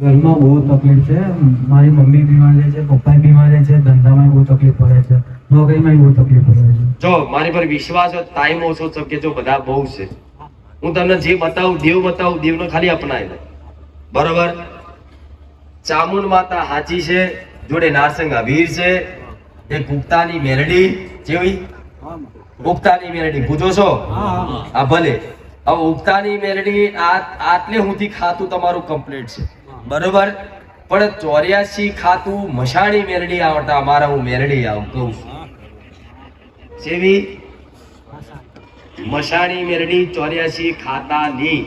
ઘરમાં બહુ તકલીફ છે. મારી મમ્મી બીમાર રહે છે પપ્પા બીમાર રહે છે ધંધામાં બહુ તકલીફ પડે છે. નોકરીમાં બહુ તકલીફ પડે છે. જો મારી પર વિશ્વાસ ટાઈમ ઓછો છે કે જો બધા બહુ છે. હું તમને જે બતાવું દેવ બતાવું દેવને ખાલી અપનાવી લે બરોબર? ચામુંડ માતા હાચી છે જોડે નારસંગા વીર છે એ ગુપ્તાની મેરડી જેવી ગુપ્તાની મેરડી પૂછો છો? હા ભલે. હવે ઉગતાની મેરડી આ આટલે હુંથી ખાતું તમારું કમ્પ્લીટ છે. બરોબર? પણ ચોર્યાસી ખાતું મશાણી મેરડી આવતા અમારા હું મેરડી આવું કહું સેવી મશાણી મેરડી ચોર્યાસી ખાતા ની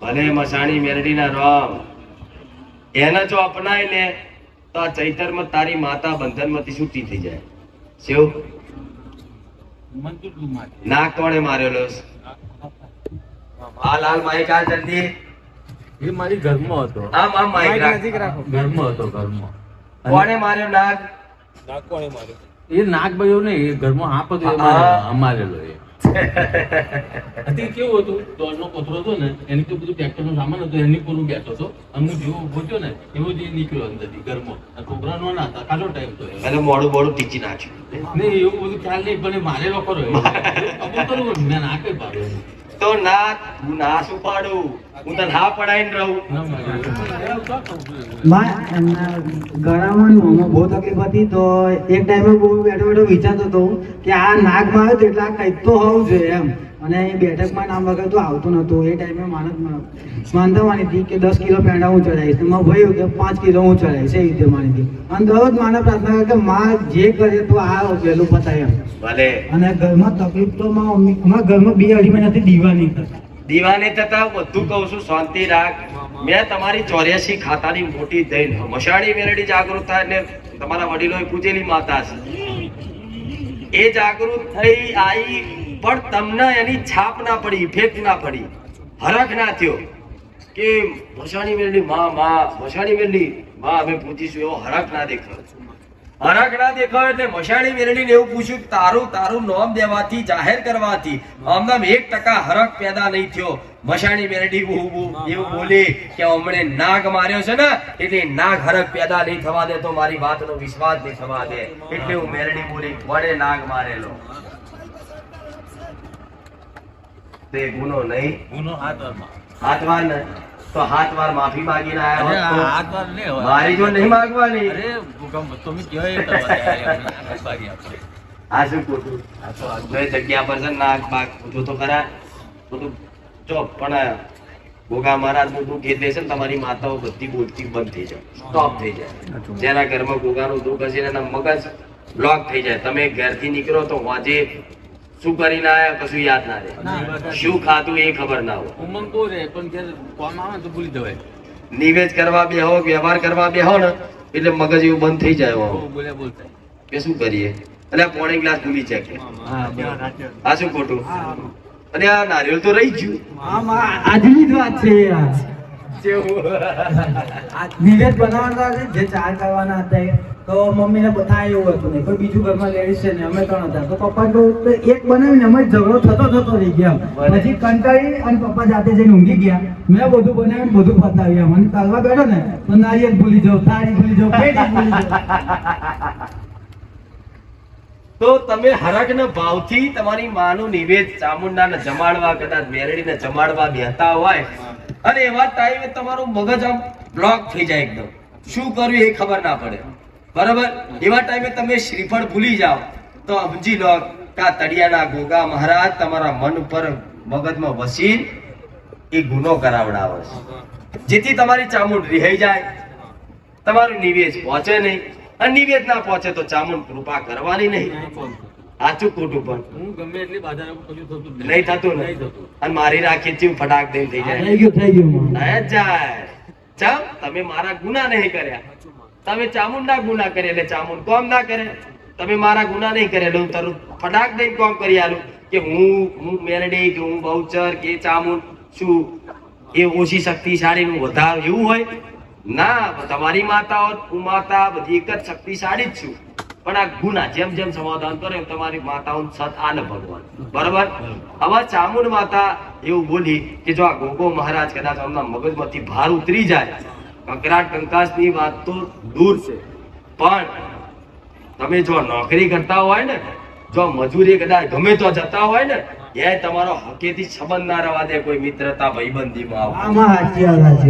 ભલે મશાણી મેરડી ના રંગ. એને જો અપનાય ને તો આ ચૈતરમાં તારી માતા બંધનમાંથી છૂટી થઈ જાય. શેવ નાક કોણે મારેલો? આ લાલ માઈક આ જલ્દી. એ મારી ઘરમાં હતો. આમ આમ માઈક રાખ. ઘરમાં હતો ઘરમાં. કોણે માર્યો નાક? એ નાગભાઈઓ ને એ ઘરમાં આપ હતો એ હા. મારેલો, અમારેલો એ. હતી કેવું હતું? દોડનો કોથરો હતો ને એની તો બધું ટ્રેક્ટર નો સામાન હતો એની પર બેઠો હતો. અમને જેવો ઊભો થયો ને એવો જ નીકળ્યો અંદરથી ઘરમાં. આ છોકરા નો ના હતા કાલો ટાઈમ તો. એ. મોડું મોડું ટીચી નાખ્યું. નહીં એવું બધું ખ્યાલ નહીં પણ મારે મારેલો ખરો અમુક મેં ના કઈ પાડ્યો. તો ના હું ના શું પાડું હું તો ના પડાઈને રહું. ના માર્યો. માં એમના ગળામાં ને બહુ તકલીફ હતી તો એક ટાઈમે બહુ બેઠો બેઠો વિચારતો હતો કે આ નાગમાં આવ્યો એટલે આ કંઈક તો હોવું જોઈએ એમ. અને એ બેઠકમાં નામ વગર તો આવતું નહોતું. એ ટાઈમે માનત માનતા માની હતી કે દસ કિલો પેંડા હું ચડાવીશ. તો મારા ભાઈ કે પાંચ કિલો હું ચડાવીશ. એ રીતે માની હતી. અને દરરોજ માને પ્રાર્થના કરે કે માં જે કરે તો આ વહેલું પતાય એમ. અને ઘરમાં તકલીફ તો માં મમ્મી ઘરમાં બે અઢી મહિનાથી દીવાની થતા દીવાને થતા બધું કહું છું, શાંતિ રાખ. મેં તમારી ચોર્યાસી ખાતાની મોટી દઈને મશાળી વેરડી જાગૃત થાય એટલે તમારા વડીલોએ પૂજેલી માતા છે. એ જાગૃત થઈ આવી પણ તમને એની છાપ ના પડી, ઇફેક્ટ ના પડી. હરખ ના થયો કે મશાણી મેરડી માં માં મશાણી મેરડી માં, અમે પૂછીશું એવો હરખ ના દેખાયો. હરખ દેખાવ એટલે મશાણી મેલડીને એવું પૂછ્યું તારું તારું નામ દેવાથી જાહેર કરવાથી આમનામ એક ટકા હરક પેદા નહીં થયો. મશાણી બહુ એવું બોલી કે હમણે નાગ માર્યો છે ને એટલે નાગ હરક પેદા નહીં થવા દે તો મારી વાતનો વિશ્વાસ નહીં થવા દે. એટલે હું મેરડી બોલી વડે નાગ મારેલો. તે ગુનો નહીં. ગુનો આત્મા વારમાં. તો હાથ વાર માફી માંગીને અરે આવ્યા હોત હાથ વાર નહીં હોય. મારી જો નહીં માંગવાની. અરે ભૂકંપ તમે કયો એ આપશે. આ શું ખોટું? આ તો આ- જગ્યા પર છે નાક બાક પૂછો તો ખરા. બધું જો પણ ગોગા મહારાજનું દુઃખ એટલે છે ને તમારી માતાઓ બધી બોલતી બંધ થઈ જાય. સ્ટોપ થઈ જાય. જેના ઘરમાં ગોગાનું દુઃખ હશે એના મગજ બ્લોક થઈ જાય. તમે ઘરથી નીકળો તો વાંચે શું કરીને આયા કશું યાદ ના રહે. શું ખાતું એ ખબર ના હોય. ઉમંગ બહુ રહે પણ જ્યારે કોમ આવે તો ભૂલી જવાય. નિવેદ કરવા બેહો વ્યવહાર કરવા બેહો ને એટલે મગજ એવું બંધ થઈ જાય. બોલ્યા બોલતા. કે શું કરીએ? અને આ પોણી ગ્લાસ ભૂલી જાય કે આ શું ખોટું? અને આ નારિયેળ તો રહી જ ગયું. આમ આજની જ વાત છે આ બનાવવાના હતા જે ચાર કરવાના હતા એ, તો મમ્મીને બધા એવું હતું નહીં. કોઈ બીજું ઘરમાં લેડીઝ છે ને અમે ત્રણ હતા. તો પપ્પા તો એક બનાવીને અમે ઝઘડો થતો થતો રહી ગયા પછી કંટાળી અને પપ્પા જાતે જઈને ઊંઘી ગયા. મેં બધું બનાવીને બધું પતાવ્યા મને કરવા બેઠો ને તો નારિયેલ ભૂલી જાઉં તારી ભૂલી પેટી ભૂલી જાઉં. તો તમે હરખના ભાવથી તમારી માનું નિવેદ ચામુંડાને જમાડવા કદાચ મેરડીને જમાડવા બેહતા હોય અને એવા ટાઈમે તમારું મગજ આમ બ્લોક થઈ જાય એકદમ. શું કરવું એ ખબર ના પડે. બરાબર? એવા ટાઈમે તમે શ્રીફળ ભૂલી જાઓ. તો સમજી લો, કે તળિયાના ગોગા મહારાજ તમારા મન ઉપર મગજમાં વસી એ ગુનો કરાવડાવે છે. જેથી તમારી ચામુંડ રિહાઈ જાય. તમારું નિવેદ પહોંચે નહીં. અને નિવેશ ના પહોંચે તો ચામુંડ કૃપા કરવાની નહીં. સાચું ખોટું પણ. હું ગમે એટલી બાધા રાખું કશું થતું નહીં થતું નહીં થતું. અને મારી રાખી ચીમ ફટાક દઈને થઈ જાય. થઈ ગયું થઈ ગયું ના જાય. ચમ તમે મારા ગુના નહીં કર્યા. તમે ચામુંડા ગુના કરે એટલે ચામુંડ કોમ ના કરે. તમે મારા ગુના નહીં કરે હું તરું ફટાક દઈને કોમ કરી આલું કે હું હું મેરડી કે હું બહુચર કે ચામુંડ શું એ ઓછી શક્તિશાળી નું વધાર એવું હોય. ના તમારી માતાઓ હું માતા બધી એક જ શક્તિશાળી જ છું. પણ આ ગુના જેમ જેમ સમાધાન કરે એમ તમારી માતાઓ સત આન ભગવાન. બરાબર? હવે ચામુંડ માતા એવું બોલી કે જો આ ગોગો મહારાજ કદાચ એમના મગજમાંથી ભાર ઉતરી જાય કંકરાટ કંકાસની વાત તો દૂર છે. પણ તમે જો નોકરી કરતા હોય ને જો મજૂરી કદાચ ગમે તો જતા હોય ને એ તમારો હકેથી સંબંધ ના રહેવા દે કોઈ મિત્રતા ભાઈબંધીમાં આવું.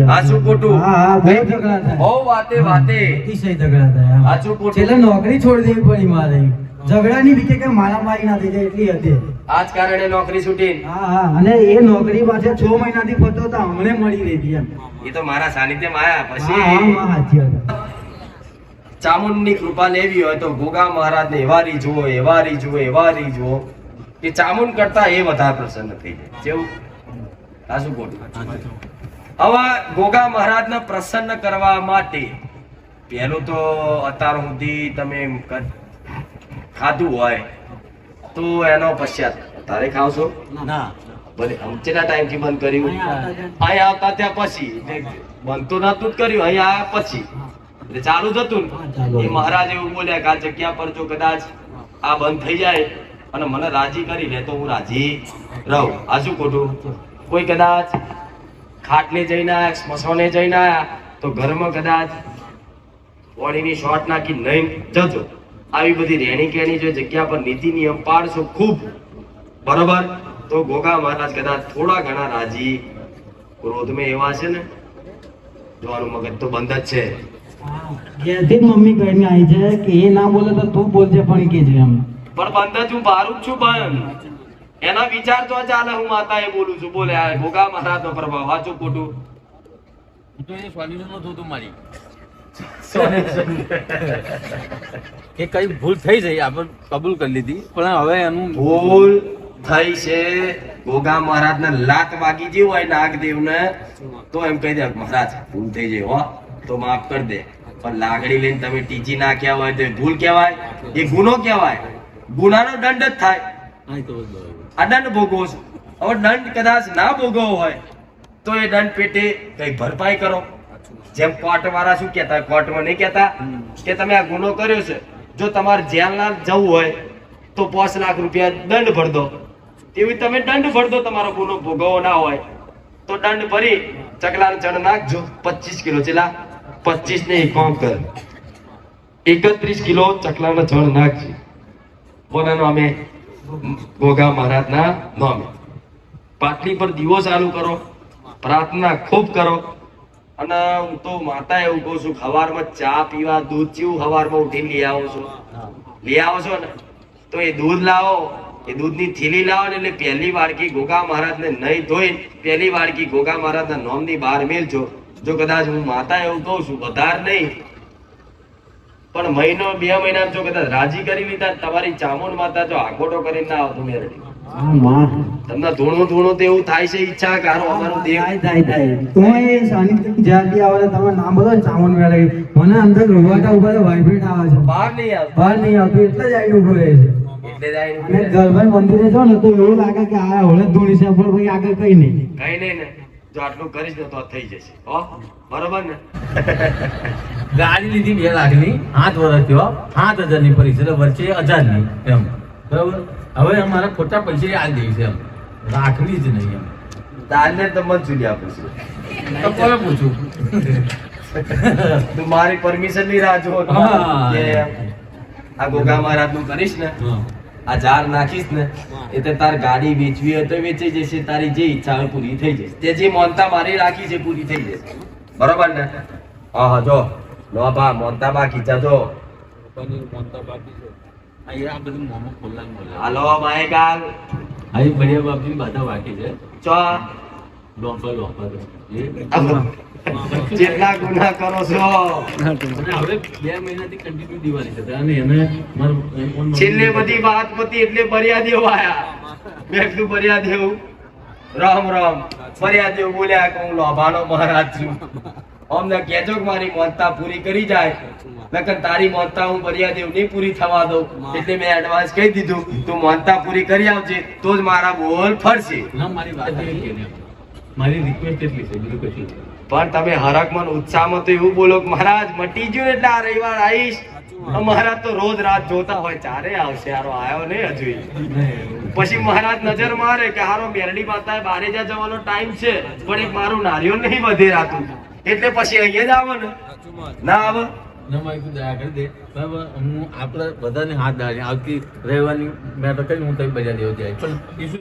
વાત. ખોટું. બહુ ઝઘડા થાય. બહુ વાતે વાતે. અતિશય ઝઘડા થાય. સાચું ખોટું? છેલ્લે નોકરી છોડી દેવી પડી મારે. ઝઘડાની બીકે કે મારામારી ના થઈ જાય એટલી હતી. આજ કારણે નોકરી છૂટી હા હા અને એ નોકરી પાછળ છ મહિનાથી ફરતો હતો હમણે મળી રહી એમ. એ તો મારા સાનિધ્યમાં આયા પછી હા, સાચી વાત. ચામુંડની કૃપા લેવી હોય તો ગોગા મહારાજને એવા રી જુઓ એવા રી જુઓ એવા રી જુઓ. કે ચામુંડ કરતા એ વધારે પ્રસન્ન થઈ જાય. જેવું આ શું ખોટું હવે ગોગા મહારાજને પ્રસન્ન કરવા માટે પહેલું તો અત્યાર સુધી તમે ખાધું હોય તો એનો પશ્ચાત તારે ખાવશો? ના. ભલે ટાઈમ ટાઈમથી બંધ કર્યું? અહીંયા આવતા ત્યાં. પછી. બંધ તો નતું જ કર્યું અહીંયા પછી. એટલે ચાલુ જ હતું. એ મહારાજ એવું બોલ્યા કે આ જગ્યા પર જો કદાચ આ બંધ થઈ જાય અને મને રાજી કરી લે તો હું રાજી રહું. આ શું ખોટું? કોઈ કદાચ ખાટલે જઈને આયા સ્મશાને જઈને આયા, તો ઘરમાં કદાચ પાણીની શોર્ટ નાખી નહીં જજો. આવી બધી રહેણી કહેણી જો જગ્યા પર નીતિ નિયમ પાડશો ખૂબ. બરોબર? તો ગોગા મહારાજ કદાચ થોડા ઘણા રાજી ક્રોધમાં એવા છે ને જોવાનું મગજ તો બંધ જ છે. ઘેરથી મમ્મી કહીને આવી છે કે એ ના બોલે તો તું બોલજે પણ કે છે એમ. પણ બંધ હું બારું જ છું બંધ. એના વિચાર તો ચાલે હું માતા એ બોલું છું. બોલે આ ભોગા મહારાજ નો પ્રભાવ વાંચું ખોટું હું એ સોલ્યુશન નતું હતું મારી. એ કઈ ભૂલ થઈ જઈ આપણે કબૂલ કરી લીધી. પણ હવે એનું ભૂલ થઈ છે. ગોગા મહારાજ ને લાત વાગી ગઈ હોય નાગદેવ ને તો એમ કહી દે મહારાજ ભૂલ થઈ ગઈ હો. તો માફ કરી દે. પણ લાગણી લઈને તમે ટીચી નાખ્યા હોય તો ભૂલ કહેવાય? એ ગુનો કહેવાય? ગુનાનો દંડ જ થાય. આ દંડ ભોગવો છો. હવે દંડ કદાચ ના ભોગવવો હોય તો એ દંડ પેટે કઈ ભરપાઈ કરો. જેમ કોર્ટ વાળા શું કહેતા કોર્ટમાં નહીં કહેતા કે તમે આ ગુનો કર્યો છે. જો તમારે જેલના જવું હોય તો પાંચ લાખ રૂપિયા દંડ ભર દો. એવી તમે દંડ ભર દો તમારો ગુનો ભોગવવો ના હોય તો દંડ ભરી ચકલાને ચણ નાખજો પચીસ કિલો ચેલા પચીસ ને એકાવન કર. એકત્રીસ કિલો ચકલાના જળ નાખજો. કોના નામે ગોગા મહારાજના નામે. પાટલી પર દીવો ચાલુ કરો, પ્રાર્થના ખૂબ કરો, અને હું તો માતા એવું કહું છું સવારમાં ચા પીવા, દૂધ ચીવું સવારમાં ઉઠીને લઈ આવો છો. લઈ આવો છો ને? તો એ દૂધ લાવો, એ દૂધની થેલી લાવો ને એટલે પહેલી વાડકી ગોગા મહારાજને નહીં ધોઈ, પહેલી વાડકી ગોગા મહારાજના નોમની બહાર મેલજો જો કદાચ હું માતા એવું કહું છું, વધારે નહીં પણ મહિનો બે મહિના જો કદાચ રાજી કરી લીધા તમારી ચામુંડ માતા જો આખોટો કરીને ના આવતું મેરડી તમને ધૂણું ધૂણું તો એવું થાય છે ઈચ્છા કારો અમારો દેવ થાય થાય થાય. તો એ સાનિધ્ય જ્યાંથી આવે તમે નામ બોલો ચામુંડ મેરડી મને અંદર રોવાટા ઊભા વાઇબ્રેટ આવે છે. બહાર નહીં આવતું. બહાર નહીં આવતું એટલે જ આઈ ઊભો રહે છે. એટલે જ આઈને અને મંદિરે જો ને તો એવું લાગે કે આ હોળે ધૂણી છે પણ ભાઈ આગળ કઈ નહીં. કઈ નહીં ને. જો આટલું કરીશ ને તો થઈ જશે. હો? બરોબર ને? ગાડી લીધી બે લાખની આઠ વર્ષ થયો સાત હજારની પરીક્ષા એટલે વચ્ચે હજારની એમ. બરાબર? હવે અમારા ખોટા પૈસા આ દઈ છે એમ. રાખવી જ નહીં એમ. તારને તો મંજૂરી આપું છું. તો કોને પૂછું? તું મારી પરમિશનની રાહ જો આ ગોગા મહારાજનું કરીશ ને. આ ઝાડ નાખીશ ને. એટલે તાર ગાડી વેચવી હોય તો વેચી જશે તારી જે ઈચ્છા હોય પૂરી થઈ જશે. તે જે મોનતા મારી રાખી છે પૂરી થઈ જશે. બરોબર ને? હા હા જો. નો બા મોનતા બા ખીચા જો. પનીર મોનતા બાકી છે. આ બધું મોમો બોલે હાલો માય ગાલ અહીં બઢિયા બાપજી બધા બાકી છે. ચો. જેટલા ગુના કરો છો હવે બે મહિનાથી કન્ટિન્યુ દિવાળી છે અને એને મારું એમ ઓન- છેલ્લે બધી વાત પતી એટલે બરિયા દેવ આયા મેં કીધું બરિયા દેવ રામ રામ બરિયા દેવ બોલ્યા કે હું લોભાનો મહારાજ છું અમને કહેજો કે મારી મોનતા પૂરી કરી જાય નકર તારી મોનતા હું બરિયાદેવ નહીં પૂરી થવા દઉં એટલે મેં એડવાન્સ કહી દીધું તું મોનતા પૂરી કરી આવજે તો જ મારા બોલ ફરશે મારી વાત. મારી રિક્વેસ્ટ એટલી છે બીજું કશું પણ તમે હરકમન ઉત્સાહમાં તો એવું બોલો કે મહારાજ મટી ગયું એટલે આ રવિવાર આવીશ. મહારાજ તો રોજ રાત જોતા હોય ચારે આવશે હારો આયો નહીં હજુ પછી મહારાજ નજર મારે કે હારો બેરડી માતા બારે જ્યાં જવાનો ટાઈમ છે પણ એક મારું નારિયો નહીં વધે રાતું. એટલે પછી અહીંયા જ આવે ને. ના આવે. દયા કરી દે. હું આપણે બધાને હાથ ધારી આવતી રહેવાની મેટર તો કઈ હું તમે બજાર લેવા જાય પણ